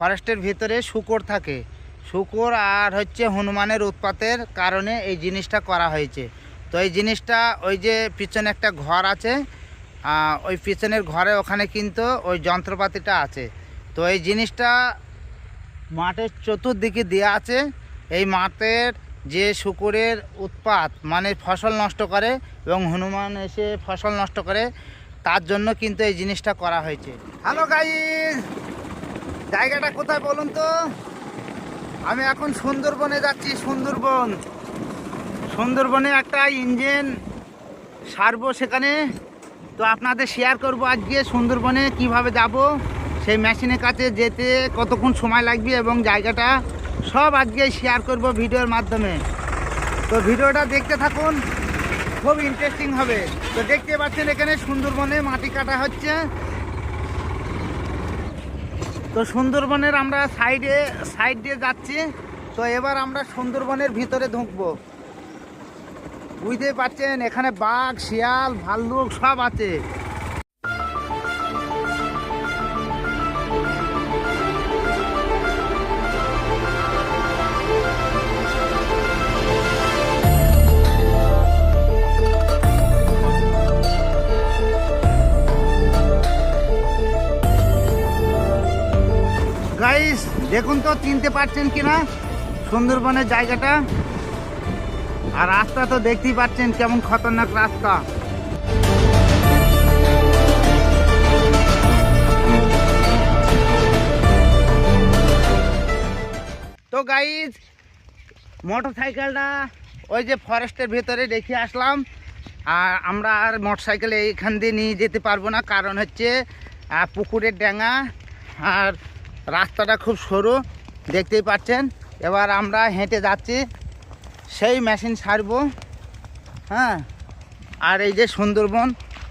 ফরেস্টের ভিতরে শুকর থাকে। শুকর আর হচ্ছে হনুমানের উৎপাতের কারণে এই জিনিসটা করা হয়েছে। তো এই জিনিসটা ওই যে পিছনে একটা ঘর আছে ওই পিছনের ঘরে ওখানে কিন্তু ওই যন্ত্রপাতিটা আছে। তো এই জিনিসটা মাঠের চতুর্দিকে দেওয়া আছে। এই মাঠের যে শুকুরের উৎপাত মানে ফসল নষ্ট করে এবং হনুমান এসে ফসল নষ্ট করে, তার জন্য কিন্তু এই জিনিসটা করা হয়েছে। Hello guys! জায়গাটা কোথায় বলুন তো? আমি এখন সুন্দরবনে যাচ্ছি, সুন্দরবন। সুন্দরবনে একটা ইঞ্জিন সারবো সেখানে। তো আপনাদের শেয়ার করব আজকে সুন্দরবনে কীভাবে যাব, সেই মেশিনের কাছে যেতে কতক্ষণ সময় লাগবে এবং জায়গাটা। সব আজকে শেয়ার করব ভিডিওর মাধ্যমে। তো ভিডিওটা দেখতে থাকুন, খুব ইন্টারেস্টিং হবে। তো দেখতে পাচ্ছেন এখানে সুন্দরবনে মাটি কাটা হচ্ছে। তো সুন্দরবনের আমরা সাইডে, সাইড দিয়ে যাচ্ছি। তো এবার আমরা সুন্দরবনের ভিতরে ঢুকব। বুঝতেই পারছেন, এখানে বাঘ, শিয়াল, ভাল্লুক সব আছে। গাইস দেখুন তো, চিনতে পারছেন কিনা? সুন্দরবনের জায়গাটা। আর রাস্তা তো দেখতেই পাচ্ছেন কেমন খতরনাক রাস্তা। তো গাইজ মোটর সাইকেলটা ওই যে ফরেস্টের ভেতরে রেখে আসলাম। আর আমরা আর মোটর সাইকেলে এইখান দিয়ে নিয়ে যেতে পারব না, কারণ হচ্ছে পুকুরের ড্যাঙা আর রাস্তাটা খুব সরু, দেখতেই পাচ্ছেন। এবার আমরা হেঁটে যাচ্ছি, সেই মেশিন সারবো হ্যাঁ। আর এই যে সুন্দরবন,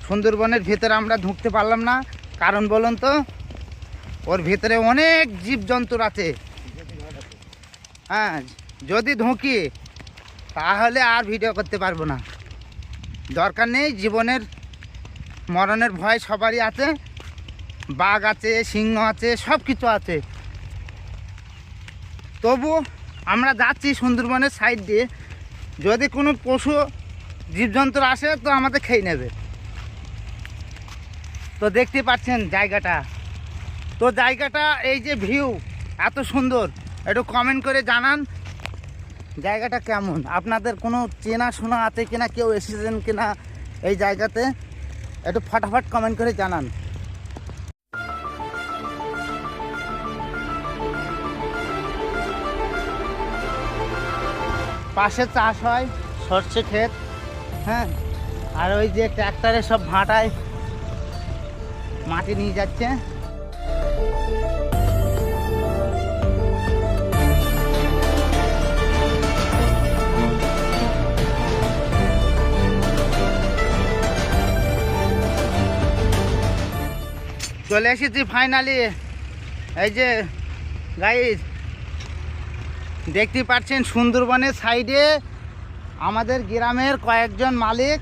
সুন্দরবনের ভিতরে আমরা ঢুকতে পারলাম না। কারণ বলুন তো, ওর ভিতরে অনেক জীবজন্তুর আছে। হ্যাঁ যদি ঢুকি, তাহলে আর ভিডিও করতে পারব না। দরকার নেই, জীবনের, মরণের ভয় সবারই আছে। বাঘ আছে, সিংহ আছে সব কিছু আছে। তবু আমরা যাচ্ছি সুন্দরবনের সাইড দিয়ে। যদি কোনো পশু জীবজন্তু আসে তো আমাদের খেয়ে নেবে। তো দেখতে পাচ্ছেন জায়গাটা। তো জায়গাটা, এই যে ভিউ এত সুন্দর। একটু কমেন্ট করে জানান, জায়গাটা কেমন? আপনাদের কোনো চেনা শোনা আছে কিনা? কেউ এসেছেন কিনা এই জায়গাতে? একটু ফটাফট কমেন্ট করে জানান। পাশে চাষ হয়, সর্ষে ক্ষেত হ্যাঁ? আর ওই যে ট্র্যাক্টরে সব ভাঁটায় মাটি নিয়ে যাচ্ছে। চলে এসেছি ফাইনালি এই যে গাইজ দেখতে পাচ্ছেন সুন্দরবনের সাইডে আমাদের গ্রামের কয়েকজন মালিক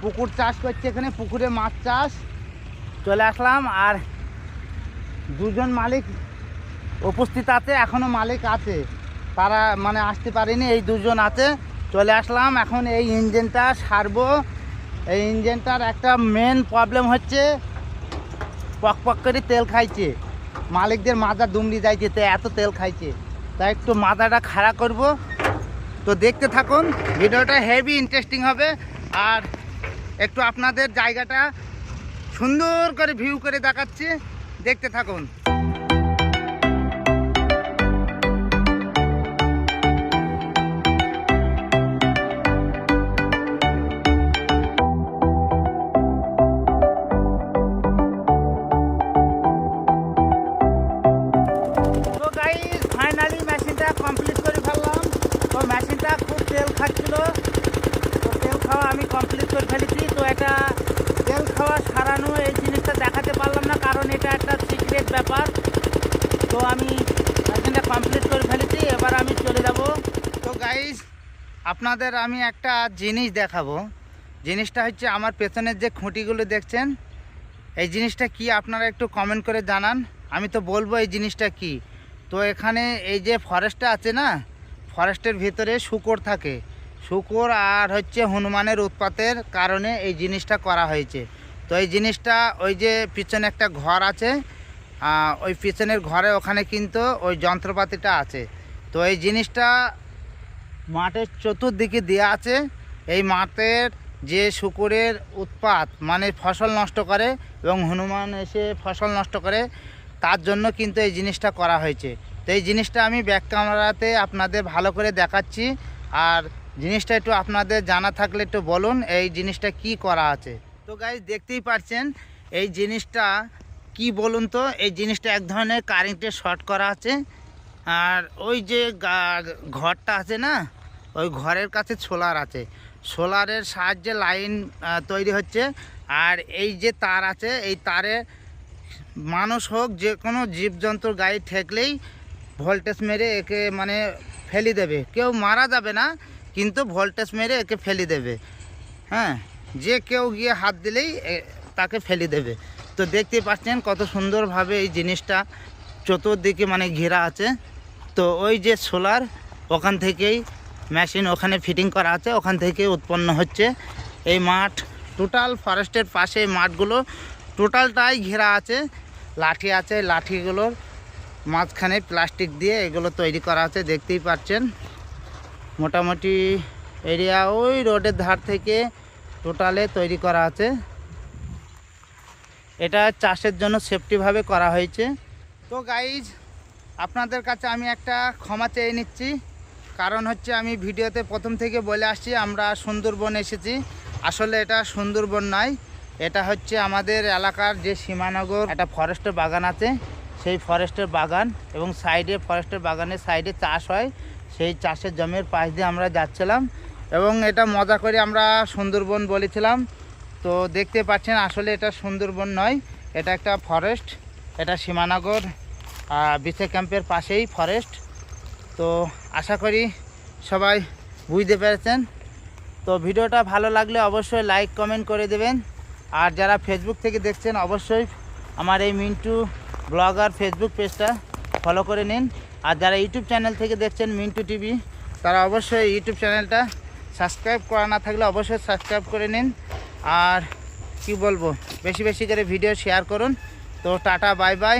পুকুর চাষ করছে এখানে, পুকুরে মাছ চাষ চলে আসলাম আর দুজন মালিক উপস্থিত আছে এখনও মালিক আছে। তারা মানে আসতে পারেনি, এই দুজন আছে। চলে আসলাম, এখন এই ইঞ্জিনটা সারবো। এই ইঞ্জিনটার একটা মেন প্রবলেম হচ্ছে, পক পক করে তেল খাইছে। মালিকদের মাজা দুমড়ি যাইছে এত তেল খাইছে। তাই একটু মাথাটা খাড়া করব। তো দেখতে থাকুন, ভিডিওটা হেভি ইন্টারেস্টিং হবে। আর একটু আপনাদের জায়গাটা সুন্দর করে ভিউ করে দেখাচ্ছি। দেখতে থাকুন। কমপ্লিট করে ফেলেছি। তো এটা তেল খাওয়া সারানো এই জিনিসটা দেখাতে পারলাম না, কারণ এটা একটা সিক্রেট ব্যাপার। তো আমি মেশিনটা কমপ্লিট করে ফেলেছি, এবার আমি চলে যাব। তো গাইস আপনাদের আমি একটা জিনিস দেখাবো। জিনিসটা হচ্ছে আমার পেছনের যে খুঁটিগুলো দেখছেন, এই জিনিসটা কি আপনারা একটু কমেন্ট করে জানান। আমি তো বলব এই জিনিসটা কি। তো এখানে এই যে ফরেস্টটা আছে না ফরেস্টের ভিতরে শুকর থাকে। শুকর আর হচ্ছে হনুমানের উৎপাতের কারণে এই জিনিসটা করা হয়েছে। তো এই জিনিসটা ওই যে পিছনে একটা ঘর আছে ওই পিছনের ঘরে ওখানে কিন্তু ওই যন্ত্রপাতিটা আছে। তো এই জিনিসটা মাঠের চতুর্দিকে দেওয়া আছে। এই মাঠের যে শুকুরের উৎপাত মানে ফসল নষ্ট করে এবং হনুমান এসে ফসল নষ্ট করে, তার জন্য কিন্তু এই জিনিসটা করা হয়েছে। তো এই জিনিসটা আমি ব্যাক ক্যামেরাতে আপনাদের ভালো করে দেখাচ্ছি। আর জিনিসটা একটু আপনাদের জানা থাকলে একটু বলুন, এই জিনিসটা কি করা আছে? তো গাইজ দেখতেই পাচ্ছেন এই জিনিসটা কি বলুন তো? এই জিনিসটা এক ধরনের কারেন্টের শর্ট করা আছে। আর ওই যে ঘরটা আছে না, ওই ঘরের কাছে সোলার আছে। সোলারের সাহায্যে লাইন তৈরি হচ্ছে। আর এই যে তার আছে, এই তারে মানুষ হোক, যে কোনো জীবজন্তুর গায়ে ঠেকলেই ভোল্টেজ মেরে একে মানে ফেলি দেবে। কেউ মারা যাবে না কিন্তু ভোল্টেজ মেরে একে ফেলি দেবে। হ্যাঁ যে কেউ গিয়ে হাত দিলেই তাকে ফেলি দেবে। তো দেখতে পাচ্ছেন কত সুন্দরভাবে এই জিনিসটা চতুর্দিকে মানে ঘেরা আছে। তো ওই যে সোলার, ওখান থেকেই মেশিন ওখানে ফিটিং করা আছে, ওখান থেকে উৎপন্ন হচ্ছে। এই মাঠ, টোটাল ফরেস্টের পাশে মাঠগুলো, টোটালটাই ঘেরা আছে। লাঠি আছে, লাঠিগুলোর মাঝখানে প্লাস্টিক দিয়ে এগুলো তৈরি করা আছে, দেখতেই পাচ্ছেন। মোটামুটি এরিয়া ওই রোডের ধার থেকে টোটালে তৈরি করা আছে। এটা চাষের জন্য সেফটিভাবে করা হয়েছে। তো গাইজ আপনাদের কাছে আমি একটা ক্ষমা চেয়ে নিচ্ছি। কারণ হচ্ছে আমি ভিডিওতে প্রথম থেকে বলে আসছি, আমরা সুন্দরবন এসেছি। আসলে এটা সুন্দরবন নয়, এটা হচ্ছে আমাদের এলাকার যে সীমানগর, একটা ফরেস্টের বাগান আছে। সেই ফরেস্টের বাগান এবং সাইডে ফরেস্টের বাগানের সাইডে চাষ হয়। সেই চাষের জমির পাশ দিয়ে আমরা যাচ্ছিলাম এবং এটা মজা করে আমরা সুন্দরবন বলেছিলাম। তো দেখতে পাচ্ছেন আসলে এটা সুন্দরবন নয়, এটা একটা ফরেস্ট এটা সীমানগর বিসে ক্যাম্পের পাশেই ফরেস্ট তো আশা করি সবাই বুঝতে পেরেছেন। তো ভিডিওটা ভালো লাগলে অবশ্যই লাইক কমেন্ট করে দেবেন। আর যারা ফেসবুক থেকে দেখছেন, অবশ্যই আমার এই মিন্টু ব্লগার ফেসবুক পেজটা ফলো করে নিন। আর যারা ইউটিউব চ্যানেল থেকে দেখছেন মিন্টু টিভি, তারা অবশ্যই ইউটিউব চ্যানেলটা সাবস্ক্রাইব করা না থাকলে অবশ্যই সাবস্ক্রাইব করে নিন। আর কি বলব, বেশি বেশি করে ভিডিও শেয়ার করুন। তো টাটা বাই বাই